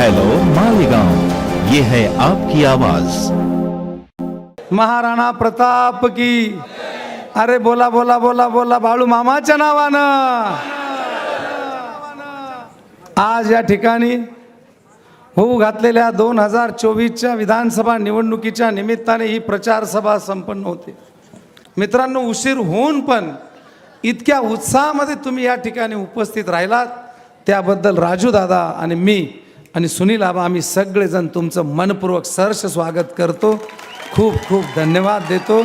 Hello Malegaon. ये है आपकी आवाज। महाराणा प्रताप की। अरे बोला बोला बोला बोला बाळू मामाच्या नावानं। आज या ठिकाणी होऊ घातलेल्या दोन हजार चोवीसच्या विधानसभा निवडणुकीच्या निमित्ताने ही प्रचारसभा संपन्न होते. मित्रांनो उशीर होऊन पण इतक्या उत्साहामध्ये तुम्ही या ठिकाणी उपस्थित राहिलात. त्याबद्दल राजू दादा आणि मी आणि सुनील आबा आम्ही सगळेजण तुमचं मनपूर्वक सहर्ष स्वागत करतो. खूप खूप धन्यवाद देतो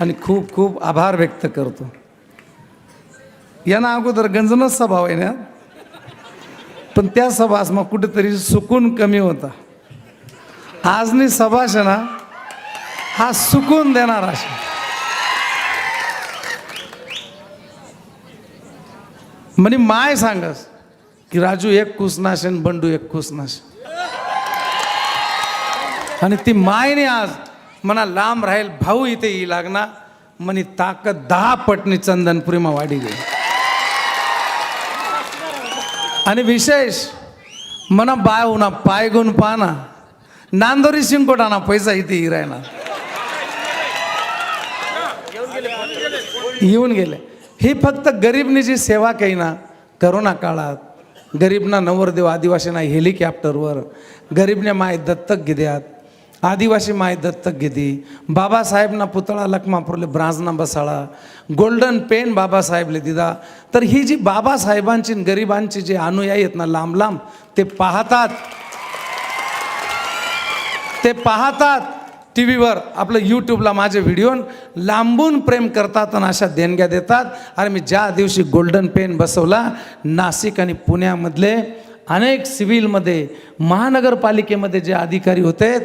आणि खूप खूप आभार व्यक्त करतो. यांना अगोदर गंजनच सभा आहे ना पण त्या सभास मग कुठेतरी सुकून कमी होता. आजनी सभाषणा हा सुकून देणार अशा. म्हणे माय सांगस की राजू एक कुसनाश आणि बंडू एक कुसनाश आणि ती मायने आज मना लांब राहील भाऊ इथे येई लागना म्हणे ताकद दहा पटनी चंदनपुरीमा वाढी गेली. आणि विशेष मना बाय होना पाय गुण पाना नांदोरी शिंकोटाना पैसा इथे हिरायना येऊन गेले. ही फक्त गरीबनी सेवा केली ना करोना काळात गरीबना नवरदेव आदिवासींना हेलिकॉप्टरवर. गरीबने माय दत्तक घेद्यात आदिवासी माय दत्तक घेदी बाबासाहेबना पुतळा लखमापूरले ब्रांजना बसाळा. Golden pen बाबासाहेबले दिदा. तर ही जी बाबासाहेबांची गरिबांची जे अनुयायी आहेत ना लांब लांब ते पाहतात. ते पाहतात. टी व्हीवर आपलं यूट्यूबला माझे व्हिडिओ लांबून प्रेम करतात आणि अशा देणग्या देतात. आणि मी ज्या दिवशी गोल्डन पेन बसवला नाशिक आणि पुण्यामधले अनेक सिव्हिलमध्ये महानगरपालिकेमध्ये जे अधिकारी होते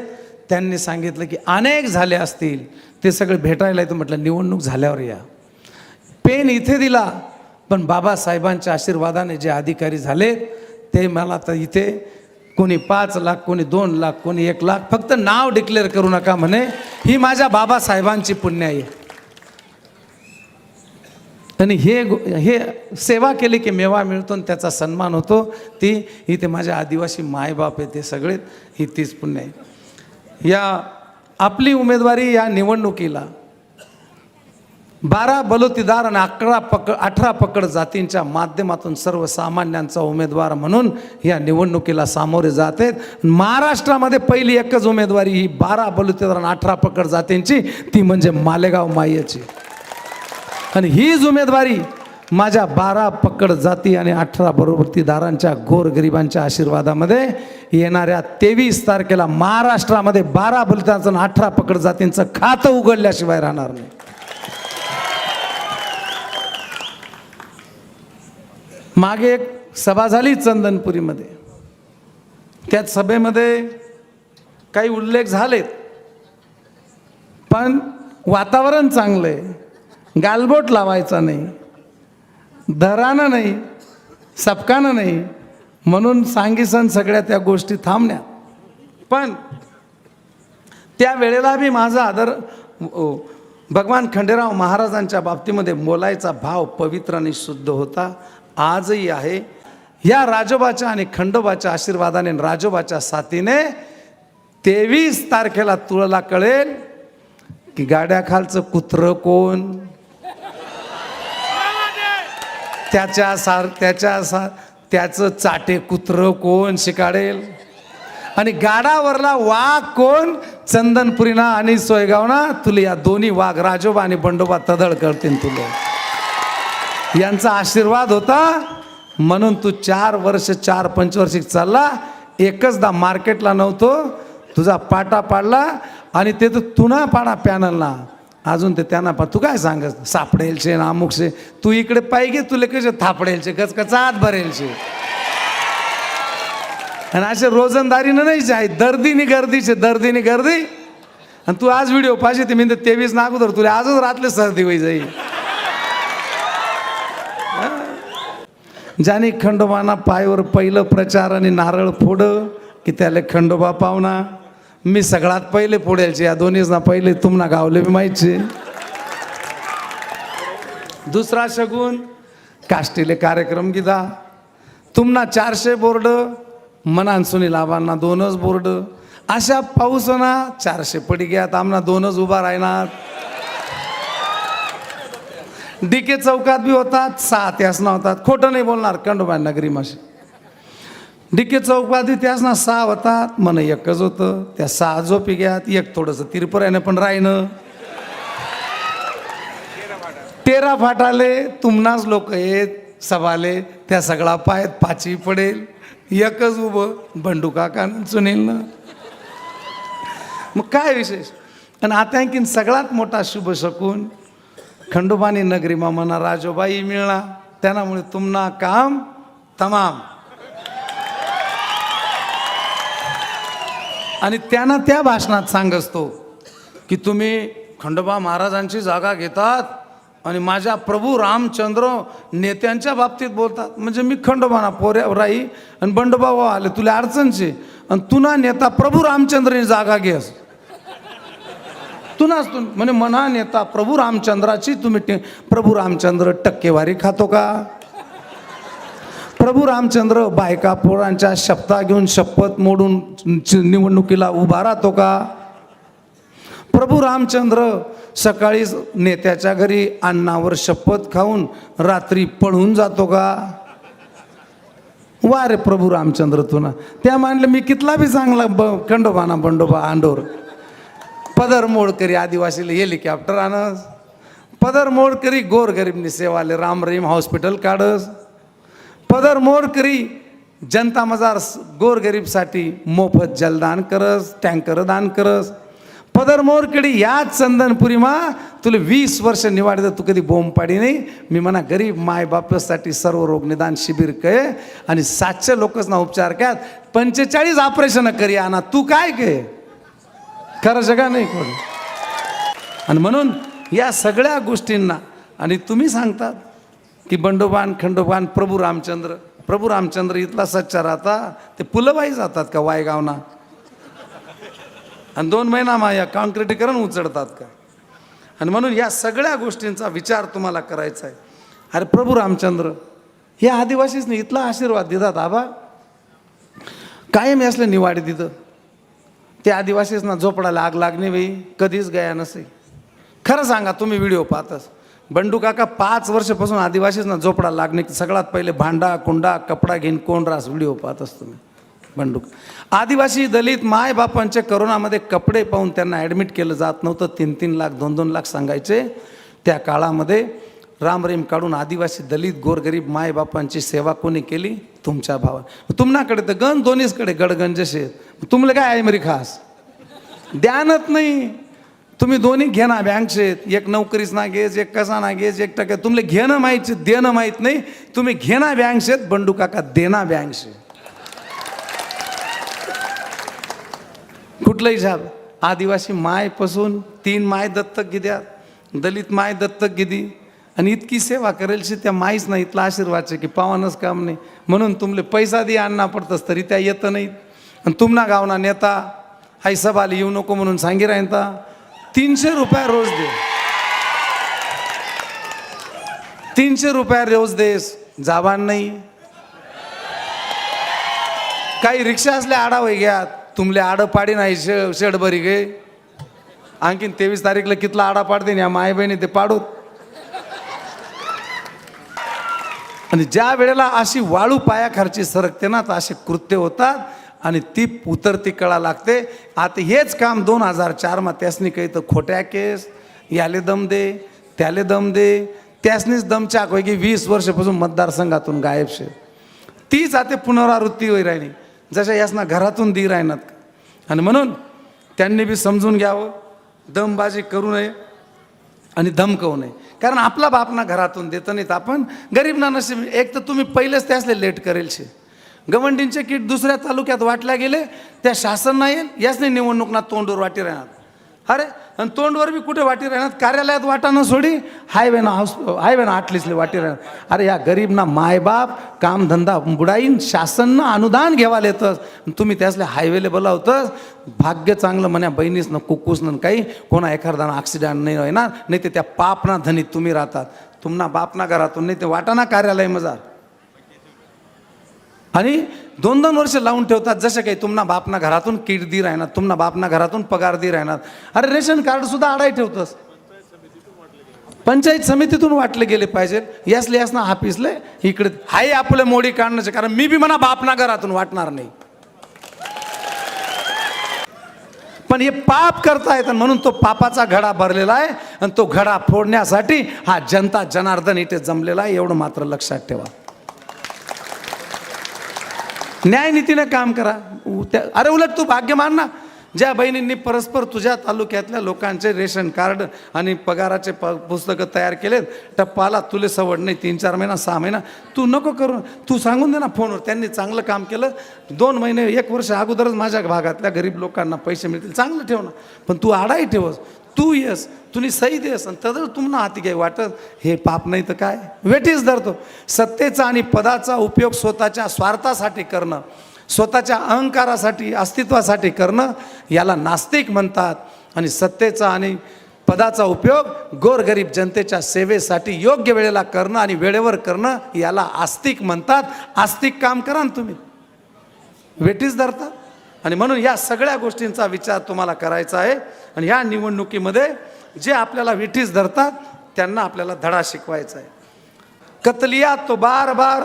त्यांनी सांगितलं की अनेक झाले असतील. ते सगळे भेटायला येतं म्हटलं निवडणूक झाल्यावर या. पेन इथे दिला पण बाबासाहेबांच्या आशीर्वादाने जे अधिकारी झालेत ते मला तर इथे कोणी पाच लाख कोणी दोन लाख कोणी एक लाख. फक्त नाव डिक्लेअर करू नका म्हणे. ही माझ्या बाबासाहेबांची पुण्य आहे. आणि हे गो- हे सेवा केली की मेवा मिळतो आणि त्याचा सन्मान होतो. ती इथे माझ्या आदिवासी मायबाप आहे ते सगळे ही तीच पुण्य आहे. या आपली उमेदवारी या निवडणुकीला बारा बलुतीदार आणि अकरा पकड अठरा पकड जातींच्या माध्यमातून सर्वसामान्यांचा उमेदवार म्हणून या निवडणुकीला सामोरे जात आहेत. महाराष्ट्रामध्ये पहिली एकच उमेदवारी ही बारा बलुतीदार आणि अठरा पकड जातींची. ती म्हणजे मालेगाव मायेची. आणि हीच उमेदवारी माझ्या बारा पकड जाती आणि अठरा बरोबरतीदारांच्या गोरगरिबांच्या आशीर्वादामध्ये येणाऱ्या तेवीस तारखेला महाराष्ट्रामध्ये बारा बलितांचं आणि अठरा पकड जातींचं खातं उघडल्याशिवाय राहणार नाही. मागे एक सभा झाली चंदनपुरीमध्ये. त्या सभेमध्ये काही उल्लेख झालेत. पण वातावरण चांगलं आहे. गालबोट लावायचा नाही. दरानं नाही. सपकानं नाही. म्हणून सांगीसन सगळ्या त्या गोष्टी थांबण्या पण त्या वेळेला मी माझा आदर भगवान खंडेराव महाराजांच्या बाबतीमध्ये बोलायचा भाव पवित्र आणि शुद्ध होता. आजही आहे. या राजोबाच्या आणि खंडोबाच्या आशीर्वादाने राजोबाच्या साथीने तेवीस तारखेला तुळला कळेल की गाड्याखालचं कुत्रं कोण? त्याच्या सार त्याच्या सा त्याचं चाटे कुत्रं कोण शिकाडेल? आणि गाडावरला वाघ कोण? चंदनपुरीना आणि सोयगावना तुला या दोन्ही वाघ राजोबा आणि बंडोबा तदळ करतील तुला. यांचा आशीर्वाद होता. म्हणून तू चार वर्ष चार पंचवर्षिक चालला. एकचदा मार्केटला नव्हतो. तुझा पाटा पाडला आणि ते तर तुना पाडा पॅनलला. अजून ते त्यांना पा तू काय सांगत? सापडेलशे अमुकशे. तू इकडे पाहिजे तुला कसे थापडेलशे? कचकचात भरेलशे. आणि असे रोजंदारीनं नाही आहे दर्दीनी गर्दीचे दर्दीनी गर्दी. आणि तू आज व्हिडिओ पाहिजे ते मी तेवीस ना अगोदर तुला आजच रातले सर्दी होई जाईल. ज्याने खंडोबाना पायवर पहिलं प्रचार आणि नारळ फोडं की त्याला खंडोबा पावना मी सगळ्यात पहिले फोडायचे या दोन्हीजना पहिले तुम्हाला गावले बी माहिती दुसरा शगून काष्टीले कार्यक्रम गिदा. तुम्हाला चारशे बोर्ड मनान सुनील आबांना दोनच बोर्ड. अशा पाऊसना चारशे पडी घ्यात आमना दोनच उभा राहणार डीके चौकात बी होतात सहा त्यासना होतात. खोटं नाही बोलणार खंडोबा नगरी माशी डीके चौकात बी त्यासना सहा होतात मन एकच होतं. त्या सहा झोपी घ्यात एक थोडंसं तिरपऱ्याने पण राहिनं तेरा फाटाले तुमनाच लोक येत सभाले. त्या सगळा पायत पाची पडेल. एकच उभं बंडू काका सुनीलनं. मग काय विशेष? आणि आता आणखीन सगळ्यात मोठा शुभ शकून खंडोबानी नगरीमा म्हणा राजोबाई मिळणार त्यामुळे तुमना काम तमाम. आणि त्यांना त्या भाषणात सांगतो की तुम्ही खंडोबा महाराजांची जागा घेतात आणि माझ्या प्रभू रामचंद्र नेत्यांच्या बाबतीत बोलतात. म्हणजे मी खंडोबाना पोऱ्या राही आणि बंडोबा आले तुला अडचणचे. आणि तुना नेता प्रभू रामचंद्रने जागा घेस. तुनाच म्हणजे मना नेता प्रभू रामचंद्राची तुम्ही प्रभू रामचंद्र टक्केवारी खातो का? प्रभू रामचंद्र बायका पोरांच्या शपथा घेऊन शपथ मोडून निवडणुकीला उभा राहतो का? प्रभू रामचंद्र सकाळीच नेत्याच्या घरी अन्नावर शपथ खाऊन रात्री पळून जातो का? वा रे प्रभू रामचंद्र तुना. त्या मानलं मी कितला बी चांगला ब खंडोबाना बंडोबा आंडोर पदर मोडकरी आदिवासीला हेलिकॉप्टर आणस. पदर मोडकरी करी सेवाले राम रहीम हॉस्पिटल काढस. पदर मोडकरी जनता मजार मोफत जलदान करस टँकर दान करस. पदर मोर याच चंदनपुरीमा तुला वीस वर्ष निवाडलं तू कधी बोंब पाडी नाही मी म्हणा गरीब मायबापसाठी सर्व रोग निदान शिबिर कय आणि सातशे लोकच ना उपचार क्यात. पंचेचाळीस ऑपरेशन करी आणा. तू काय के खरं का नाही कोण. आणि म्हणून या सगळ्या गोष्टींना आणि तुम्ही सांगतात की बंडोबान खंडोबान प्रभू रामचंद्र प्रभू रामचंद्र इथला सच्चा राहता ते पुलबाई जातात का वायगावना? आणि दोन महिना मा या कॉन्क्रिटीकरण उचडतात का? आणि म्हणून या सगळ्या गोष्टींचा विचार तुम्हाला करायचा आहे. अरे प्रभू रामचंद्र हे आदिवासीच इथला आशीर्वाद देतात आबा कायम असलं निवाडी तिथं. ते आदिवासीसना झोपडाला आग लागणे बाई कधीच गया नसे. खरं सांगा तुम्ही व्हिडिओ पाहतस. बंडू काका पाच वर्षापासून आदिवासीसना झोपडा लागणे सगळ्यात पहिले भांडा कुंडा कपडा घेऊन कोण रास व्हिडिओ पाहतस तुम्ही? बंडू आदिवासी दलित माय करोनामध्ये कपडे पाहून त्यांना ॲडमिट केलं जात नव्हतं. तीन तीन लाख दोन दोन लाख सांगायचे. त्या काळामध्ये रामरेम काढून आदिवासी दलित गोरगरीब मायबापांची सेवा कोणी केली? तुमच्या भावा तुमनाकडे तर गण दोन्हीचकडे गडगंज जसे तुमले काय आहे मरी खास? ध्यानच नाही. तुम्ही दोन्ही घेना बँकशेत एक नोकरीच ना घेस एक कसा ना घेस एक टक्के तुमले घेणं माहीत देणं माहीत नाही. तुम्ही घेना बँकशेत बंडू काका देना बँकशे कुठलंही झाप आदिवासी मायपासून तीन माय दत्तक घेत्यात. दलित माय दत्तक घेदी आणि इतकी सेवा करेलशी त्या माहीच नाही इथला आशीर्वादचे की पावानच काम नाही. म्हणून तुमले पैसा दे आणणं पडतस तरी त्या येतं नाहीत. आणि तुमना गावना नेता हाय सभाला येऊ नको म्हणून सांगी राहता तीनशे रुपया रोज दे. तीनशे रुपया रोज देस जाबान नाही. काही रिक्षा असल्या आडावय घ्या तुमले आडं पाडी नाही शे शेड बरी गे. आणखीन तेवीस तारीखला कितला आडा पाडते या माय बहिणी ते पाडूत. आणि ज्या वेळेला अशी वाळू पायाखालची सरकते ना तर असे कृत्य होतात आणि ती उतरती कळा लागते. आता हेच काम दोन हजार चारमा त्यासनी काही तर खोट्या केस याले दम दे त्याले दम दे त्यासनीच दमचाक होय की वीस वर्षापासून मतदारसंघातून गायब शे. तीच आता पुनरावृत्ती होई राहिली. जशा यासना घरातून दी राहणार आणि म्हणून त्यांनी बी समजून घ्यावं. दमबाजी करू नये आणि धमकवू नये. कारण आपला बाप ना घरातून देतं नाहीत आपण. गरीब ना नशीब. एक तर तुम्ही पहिलेच त्यासले लेट करेल शे गवंडींचे किट दुसऱ्या तालुक्यात वाटल्या गेले त्या शासन नाही येईल याच नाही निवडणूक ना तोंडवर वाटी राहणार. अरे आणि तोंडवर बी कुठे वाटी राहणार? कार्यालयात वाटा सोडी हायवे ना हाऊस हायवे ना आटलीसले वाटी राहणार. अरे या गरीब ना मायबाप कामधंदा बुडाईन शासन ना अनुदान घेवाला येतस तुम्ही त्यासले हायवेले बोलावतस. भाग्य चांगलं म्हण्या बहिणीस न कुकूस न काही कोणा एखादा ॲक्सिडेंट नाही होणार नाही ते त्या पापना धनीत तुम्ही राहतात. तुम्हाला बापना घरातून नाही ते वाटाना कार्यालय मजार. आणि दोन दोन वर्ष लावून ठेवतात जसे काही तुम्हाला बापना घरातून किट दी राहणार तुम्हाला बापना घरातून पगार दी राहणार. अरे रेशन कार्ड सुद्धा आडाई ठेवतस. पंचायत समितीतून वाटले गेले पाहिजे. यासले यासना हापिसले इकडे हाय आपले मोडी काढण्याचे कारण मी बी म्हणा बापना घरातून वाटणार नाही. पण हे पाप करतायत आणि म्हणून तो पापाचा घडा भरलेला आहे आणि तो घडा फोडण्यासाठी हा जनता जनार्दन इथे जमलेला आहे एवढं मात्र लक्षात ठेवा. न्यायनीतीनं काम करा. उ- त्या- अरे उलट तू भाग्यमान ना. ज्या बहिणींनी परस्पर तुझ्या तालुक्यातल्या लोकांचे रेशन कार्ड आणि पगाराचे प पुस्तकं तयार केलेत टप्पाला तुले सवड नाही तीन चार महिना सहा महिना. तू नको करू. तू सांगून दे ना फोनवर. त्यांनी चांगलं काम केलं. दोन महिने एक वर्ष अगोदरच माझ्या भागातल्या गरीब लोकांना पैसे मिळतील. चांगलं ठेव ना. पण तू आडाही ठेवस. तू येस तुम्ही सही देस आणि तर तुम्हाला हाती घ्याय वाटत हे पाप नाही तर काय? वेठीच धरतो. सत्तेचा आणि पदाचा उपयोग स्वतःच्या स्वार्थासाठी करणं स्वतःच्या अहंकारासाठी अस्तित्वासाठी करणं याला नास्तिक म्हणतात. आणि सत्तेचा आणि पदाचा उपयोग गोरगरीब जनतेच्या सेवेसाठी योग्य वेळेला करणं आणि वेळेवर करणं याला आस्तिक म्हणतात. आस्तिक काम करा ना तुम्ही. वेठीच धरता. आणि म्हणून या सगळ्या गोष्टींचा विचार तुम्हाला करायचा आहे. आणि ह्या निवडणुकीमध्ये जे आपल्याला विठीस धरतात त्यांना आपल्याला धडा शिकवायचा आहे. कतलिया तो बार बार.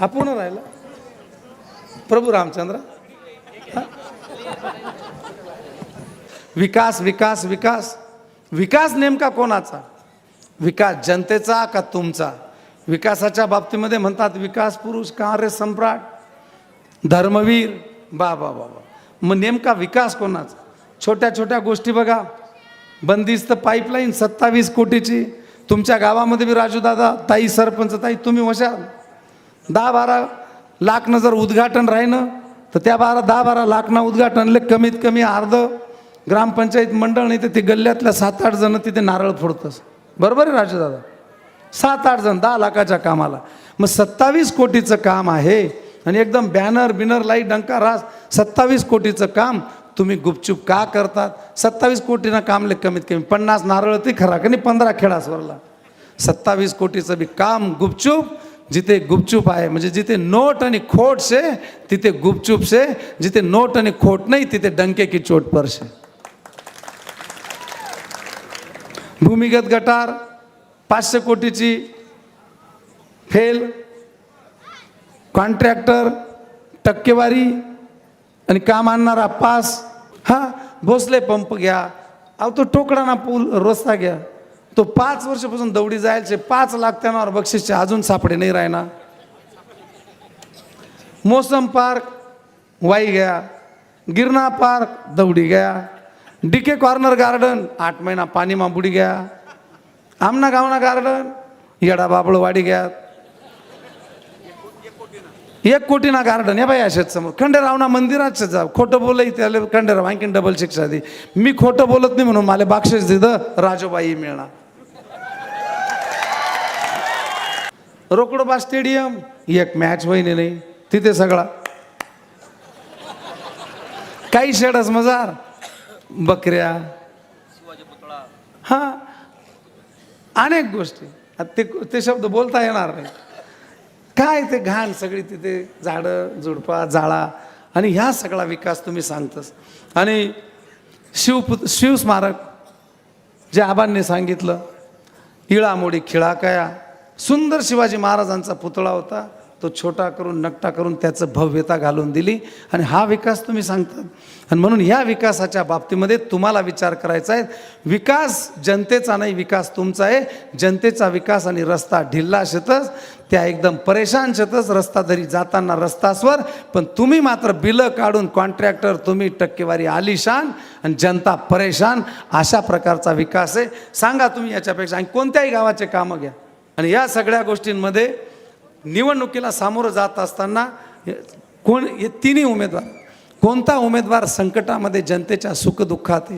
आपण राहिला. प्रभू रामचंद्र. विकास विकास विकास. विकास नेमका कोणाचा? विकास जनतेचा का तुमचा? विकासाच्या बाबतीमध्ये म्हणतात विकास पुरुष कार्य सम्राट धर्मवीर. बा बा बा बा. मग नेमका विकास कोणाचा? छोट्या छोट्या गोष्टी बघा. बंदिस्त पाईपलाईन सत्तावीस कोटीची. तुमच्या गावामध्ये बी राजू दादा ताई सरपंच ताई तुम्ही वशाल. दहा बारा लाखनं जर उद्घाटन राहिनं तर त्या बारा दहा बारा लाखनं उद्घाटनले कमीत कमी अर्ध ग्रामपंचायत मंडळ नाही तर ते गल्ल्यातल्या सात आठ जण तिथे नारळ फोडतस. बरोबर आहे राजू दादा सात आठ जण दहा लाखाच्या कामाला. मग सत्तावीस कोटीचं काम आहे आणि एकदम बॅनर बिनर लाइट डंका रास सत्तावीस कोटीचं काम तुम्ही गुपचूप का करतात? सत्तावीस कोटीनं कामले कमीत कमी पन्नास नारळ ते खरा का नाही? पंधरा खेळासवरला सत्तावीस कोटीचं बी काम गुपचूप जिथे गुपचूप आहे म्हणजे जिथे नोट आणि खोट से तिथे गुपचूप से जिथे नोट आणि खोट नाही तिथे डंके की चोट पर से भूमिगत गटार पाचशे कोटीची फेल कॉन्ट्रॅक्टर टक्केवारी आणि काम आणणारा पास. हा भोसले पंप घ्या. अहो तो टोकडाना पूल रस्ता घ्या. तो पाच वर्षापासून दौडी जायचे पाच लाख त्यांना बक्षीसचे अजून सापडे नाही राहणार मोसम पार्क वाई घ्या. गिरना पार्क दौडी घ्या. डीके कॉर्नर गार्डन आठ महिना पाणीमा बुडी घ्या. आमना गावना गार्डन. येडा बाबळ वाडी घ्या एक कोटीना गार्डन या बाई असेच समोर. खंडेरावना मंदिराच जा खोटं बोलाय त्याला खंडेराव आणखीन डबल शिक्षा दे. मी खोटं बोलत नाही म्हणून मला बक्षीस दिलं राजोबाई मिळणार. रोकडोबा स्टेडियम एक मॅच वहिनी नाही. तिथे सगळा. काही शेडस मजार. बकऱ्या. हा. अनेक गोष्टी. आता ते ते शब्द बोलता येणार नाही. काय ते घाण सगळी तिथे झाडं झुडपा जाळा आणि ह्या सगळा विकास तुम्ही सांगतस. आणि शिवपुत शिवस्मारक जे आबांनी सांगितलं इळामोडी खिळाकया सुंदर शिवाजी महाराजांचा पुतळा होता. तो छोटा करून नकटा करून त्याचं भव्यता घालून दिली. आणि हा विकास तुम्ही सांगतात आणि म्हणून या विकासाच्या बाबतीमध्ये तुम्हाला विचार करायचा आहे. विकास जनतेचा नाही विकास तुमचा आहे. जनतेचा विकास आणि रस्ता ढिल्ला शेतच त्या एकदम परेशान शेतच रस्ता जरी जाताना रस्तासवर पण तुम्ही मात्र बिलं काढून कॉन्ट्रॅक्टर तुम्ही टक्केवारी आलिशान आणि जनता परेशान अशा प्रकारचा विकास आहे. सांगा तुम्ही याच्यापेक्षा आणि कोणत्याही गावाचे कामं घ्या. आणि या सगळ्या गोष्टींमध्ये निवडणुकीला सामोरं जात असताना कोण हे तिन्ही उमेदवार कोणता उमेदवार संकटामध्ये जनतेच्या सुखदुःखात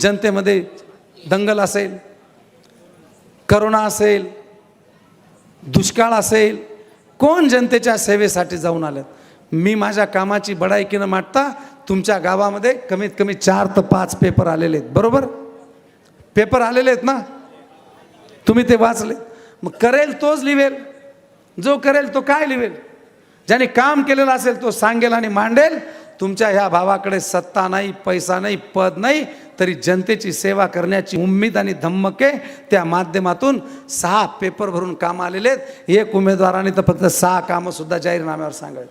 जनतेमध्ये दंगल असेल करोना असेल दुष्काळ असेल कोण जनतेच्या सेवेसाठी जाऊन आलेत? मी माझ्या कामाची बडाईकी न मांडता तुमच्या गावामध्ये कमीत कमी चार ते पाच पेपर आलेले आहेत बरोबर? पेपर आलेले आहेत ना? तुम्ही ते वाचले. मग करेल तोच लिवेल. जो करेल तो काय लिवेल? ज्याने काम केलेलं असेल तो सांगेल आणि मांडेल तुमच्या ह्या भावाकडे सत्ता नाही पैसा नाही पद नाही तरी जनतेची सेवा करण्याची उम्मीद आणि धम्मके त्या माध्यमातून सहा पेपर भरून काम आलेले आहेत. एक उमेदवाराने तर फक्त सहा कामंसुद्धा जाहीरनाम्यावर सांगावीत.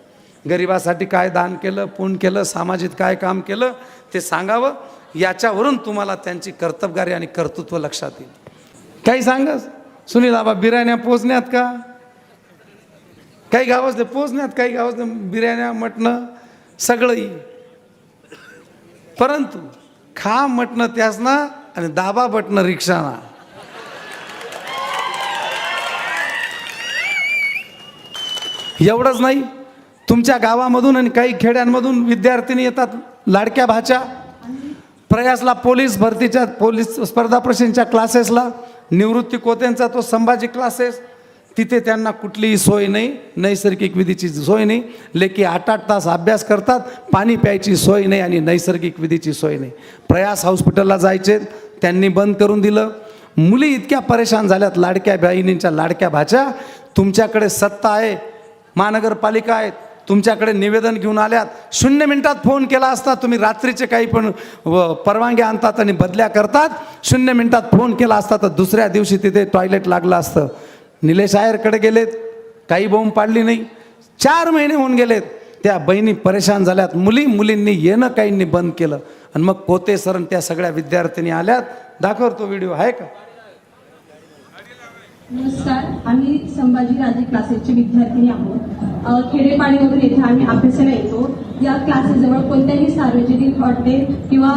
गरिबासाठी काय दान केलं पुण केलं सामाजिक काय काम केलं ते सांगावं. याच्यावरून तुम्हाला त्यांची कर्तबगारी आणि कर्तृत्व लक्षात येईल. काही सांगस सुनील आबा बिर्याण्या पोचण्यात का? काही गावातले पोचण्यात काही गावातले बिर्याण्या मटणं सगळं येईल परंतु खा मटणं त्याच ना आणि दाबा बटणं रिक्षाना. एवढंच नाही तुमच्या गावामधून आणि काही खेड्यांमधून विद्यार्थिनी येतात लाडक्या भाच्या. प्रयासला पोलीस भरतीच्या पोलीस स्पर्धा प्रश्नच्या क्लासेसला निवृत्ती कोत्यांचा तो संभाजी क्लासेस तिथे त्यांना कुठलीही सोय नाही नैसर्गिक विधीची सोय नाही. लेकी आठ आठ तास अभ्यास करतात पाणी प्यायची सोय नाही आणि नैसर्गिक विधीची सोय नाही. प्रयास हॉस्पिटलला जायचे त्यांनी बंद करून दिलं. मुली इतक्या परेशान झाल्यात लाडक्या बहिणींच्या लाडक्या भाच्या. तुमच्याकडे सत्ता आहे महानगरपालिका आहेत तुमच्याकडे निवेदन घेऊन आल्यात. शून्य मिनिटात फोन केला असता तुम्ही रात्रीचे काही पण व परवानग्या आणतात आणि बदल्या करतात. शून्य मिनिटात फोन केला असता तर दुसऱ्या दिवशी तिथे टॉयलेट लागलं असतं. निलेश आयरकडे गेलेत काही बोंब पाडली नाही. चार महिने होऊन गेलेत. त्या बहिणी परेशान झाल्यात. मुली मुलींनी येणं काहींनी बंद केलं. आणि मग कोते सर त्या सगळ्या विद्यार्थिनी आल्यात. दाखवतो व्हिडिओ आहे का? नमस्कार. आम्ही संभाजी राजे क्लासेसचे विद्यार्थिनी आहोत. अ, येथे आम्ही अभ्यासाला येतो. या क्लासेसजवळ कोणत्याही सार्वजनिक हॉटेल किंवा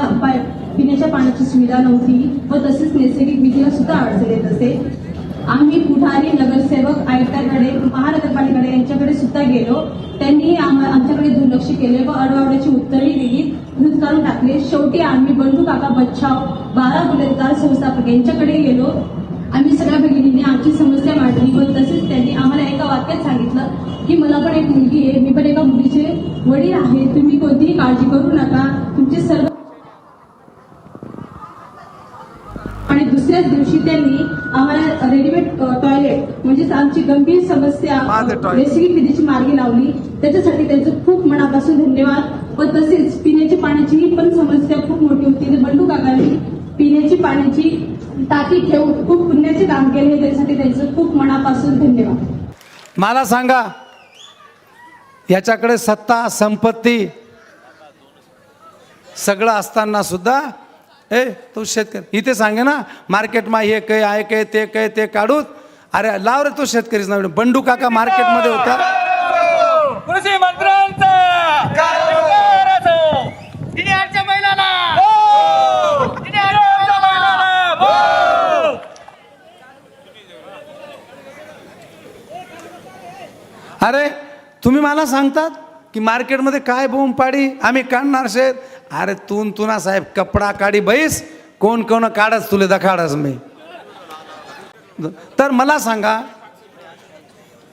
पिण्याच्या पाण्याची सुविधा नव्हती व तसेच नैसर्गिक विधीला सुद्धा अडचण येत असे. आम्ही पुढारी नगरसेवक आयुक्तांकडे महानगरपालिकेकडे यांच्याकडे सुद्धा गेलो. त्यांनी आमच्याकडे दुर्लक्ष केले व अडवावड्याची उत्तरही दिली. दूध काढून टाकले. शेवटी आम्ही बंडू काका बच्छाव बारा गुन्हेगार संस्थापक यांच्याकडे गेलो. आम्ही सगळ्या भगिनींनी आमची समस्या मांडली व तसेच त्यांनी आम्हाला एका वाक्यात सांगितलं की मला पण एक मुलगी आहे. मी पण एका मुलीचे वडील आहे. तुम्ही कोणतीही काळजी करू नका. तुमचे सर्व आणि दुसऱ्याच दिवशी त्यांनी आम्हाला रेडीमेड टॉयलेट म्हणजेच आमची गंभीर समस्या. नैसर्गिक विधीची मार्गी लावली. त्याच्यासाठी त्यांचं खूप मनापासून धन्यवाद. व तसेच पिण्याच्या पाण्याची पण समस्या खूप मोठी होती. तर बंडू काकांनी पिण्याची पाण्याची टाकी ठेवून खूप पुण्याचे काम केले. त्यासाठी त्यांचं खूप मनापासून धन्यवाद. मला सांगा याच्याकडे सत्ता संपत्ती सगळं असताना सुद्धा ए तो शेतकरी. इथे सांगे ना मार्केटमा हे काय आहे काय ते काय ते काढूत अरे लाव रे तो शेतकरीच नाव बंडू काका मार्केटमध्ये होता. कृषी मंत्र्यांचा. अरे तुम्ही मला सांगतात की मार्केटमध्ये काय बोंब पाडी आम्ही काढणार शेत? अरे तून तुना साहेब कपडा काढी बैस कोण कोण काढच तुले दखाडच मी. तर मला सांगा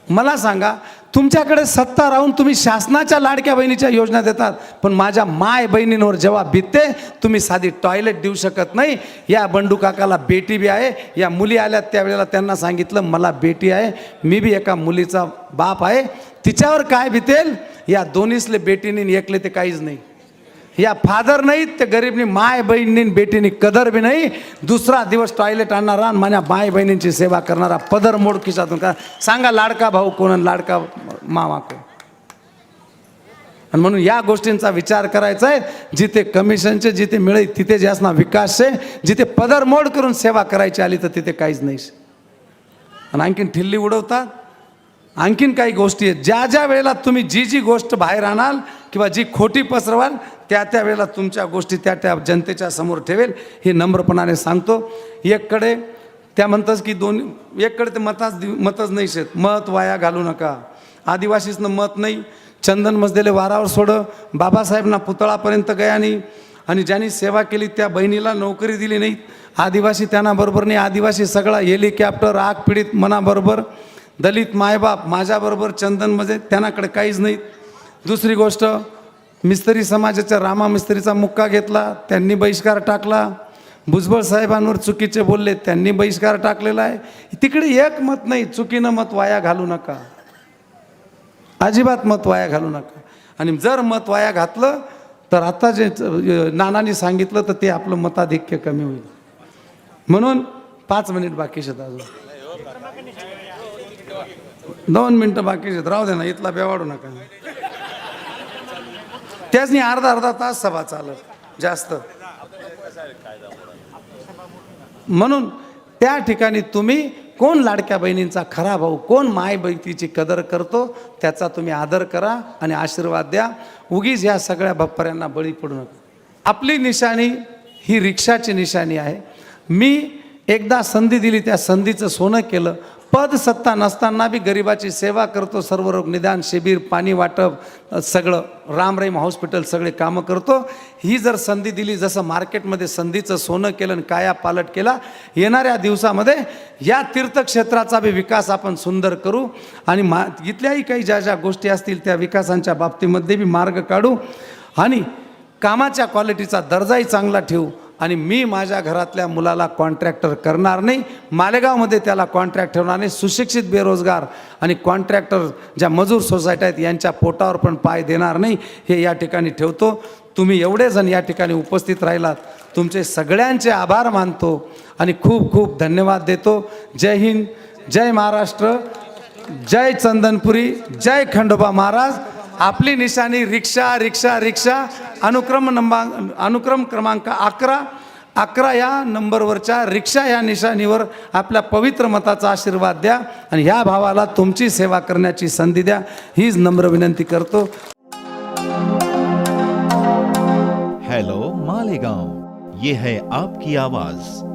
मला सांगा तुमच्याकडे सत्ता राहून तुम्ही शासनाच्या लाडक्या बहिणीच्या योजना देतात पण माझ्या माय बहिणींवर जेव्हा बितते तुम्ही साधी टॉयलेट देऊ शकत नाही. या बंडू काकाला बेटी बी आहे या मुली आल्या त्यावेळेला त्यांना सांगितलं मला बेटी आहे मी बी एका मुलीचा बाप आहे तिच्यावर काय भीतेल? या दोन्हीसले बेटीने एकले ते काहीच नाही. या फादर नाहीत ते गरीबनी माय बहिणी बेटीनी कदर बी नाही. दुसरा दिवस टॉयलेट आणणारा आणि माझ्या माय बहिणींची सेवा करणारा पदर मोड खिशातून का सांगा लाडका भाऊ कोण आणि लाडका मामा कोण? आणि म्हणून या गोष्टींचा विचार करायचा आहे जिथे कमिशनचे जिथे मिळेल तिथे ज्यासना विकास आहे जिथे पदर मोड करून सेवा करायची आली तर तिथे काहीच नाही आणि आणखीन ठिल्ली उडवतात. आणखीन काही गोष्टी आहेत. ज्या ज्या वेळेला तुम्ही जी जी गोष्ट बाहेर आणाल किंवा जी खोटी पसरवाल त्या त्या वेळेला तुमच्या गोष्टी त्या त्या जनतेच्या समोर ठेवेल. हे नम्रपणाने सांगतो. एककडे त्या म्हणतात की दोन एककडे ते मताच मतच नाही शेत मत वाया घालू नका. आदिवासीसनं मत नाही. चंदन मजलेले वारावर सोड. बाबासाहेबना पुतळापर्यंत गया नाही. आणि ज्यांनी सेवा केली त्या बहिणीला नोकरी दिली नाही आदिवासी त्यांना बरोबर नाही. आदिवासी सगळा हेलिकॅप्टर आग पीडित मनाबरोबर दलित मायबाप माझ्याबरोबर चंदनमध्ये त्यांनाकडे काहीच नाही. दुसरी गोष्ट मिस्त्री समाजाच्या रामा मिस्त्रीचा मुक्का घेतला त्यांनी बहिष्कार टाकला. भुजबळ साहेबांवर चुकीचे बोलले त्यांनी बहिष्कार टाकलेला आहे. तिकडे एक मत नाही चुकीनं मत वाया घालू नका. अजिबात मत वाया घालू नका. आणि जर मत वाया घातलं तर आता जे नानांनी सांगितलं तर ते आपलं मताधिक्य कमी होईल. म्हणून पाच मिनिट बाकी शेत अजून. दोन मिनटं बाकी आहेत. राहू दे ना इथला बेवाडू नका. त्याचनी अर्धा अर्धा तास सभा चालत जास्त. म्हणून त्या ठिकाणी तुम्ही कोण लाडक्या बहिणींचा खरा भाऊ कोण माय बहिणीची कदर करतो त्याचा तुम्ही आदर करा आणि आशीर्वाद द्या. उगीच या सगळ्या भप्पऱ्यांना बळी पडू नका. आपली निशाणी ही रिक्षाची निशाणी आहे. मी एकदा संधी दिली त्या संधीचं सोनं केलं. पद सत्ता नसताना बी गरिबाची सेवा करतो सर्व रोग निदान शिबिर पाणी वाटप सगळं. रामराईम हॉस्पिटल सगळे कामं करतो. ही जर संधी दिली जसं मार्केटमध्ये संधीचं सोनं केलं आणि काया पालट केला येणाऱ्या दिवसामध्ये या तीर्थक्षेत्राचा बी विकास आपण सुंदर करू आणि मा इथल्याही काही ज्या ज्या गोष्टी असतील त्या विकासांच्या बाबतीमध्ये बी मार्ग काढू आणि कामाच्या क्वालिटीचा दर्जाही चांगला ठेवू. आणि मी माझ्या घरातल्या मुलाला कॉन्ट्रॅक्टर करणार नाही मालेगावमध्ये त्याला कॉन्ट्रॅक्ट ठेवणार नाही सुशिक्षित बेरोजगार आणि कॉन्ट्रॅक्टर ज्या मजूर सोसायट्या आहेत यांच्या पोटावर पण पाय देणार नाही हे या ठिकाणी ठेवतो. तुम्ही एवढे जण या ठिकाणी उपस्थित राहिलात. तुमचे सगळ्यांचे आभार मानतो आणि खूप खूप धन्यवाद देतो. जय हिंद जय महाराष्ट्र जय चंदनपुरी जय खंडोबा महाराज. आपली निशाणी रिक्षा रिक्षा रिक्षा. अनुक्रम नंबर अनुक्रम क्रमांक अकरा. अकरा या नंबरवरच्या रिक्षा या निशाणीवर आपल्या पवित्र मताचा आशीर्वाद द्या आणि ह्या भावाला तुमची सेवा करण्याची संधी द्या. हीच नम्र विनंती करतो. हॅलो मालेगाव. ये है आपकी आवाज.